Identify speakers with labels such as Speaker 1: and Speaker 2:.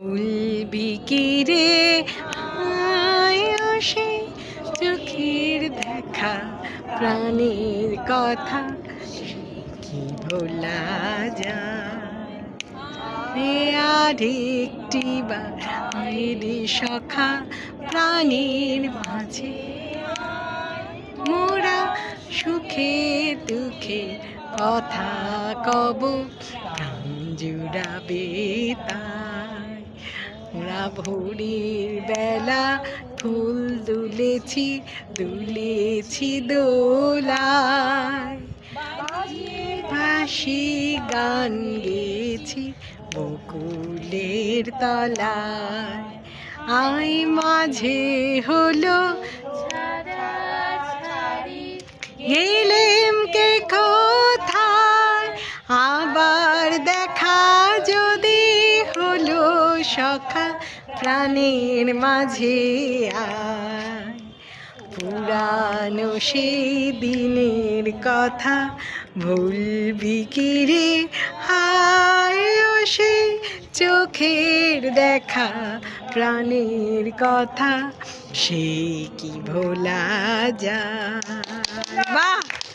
Speaker 1: বলবি কি রে চোখের দেখা, প্রাণের কথা কি ভোলা যায়? রে আর একটি রে সখা প্রাণীর মাঝে মোরা সুখে দুঃখে কথা কব প্রাণ জুড়াবে তাই ওরা ভোরের বেলা, ফুল দুলেছি দুলেছি দোলায়। ভাসি গান গেছি বকুলের তলায়। আই মাঝে হলো সখা প্রাণের মাঝে আয়। পুরানো সেই দিনের কথা ভুলবি কি রে? হায় সেই চোখের দেখা প্রাণের কথা সে কি ভোলা যা বাহ!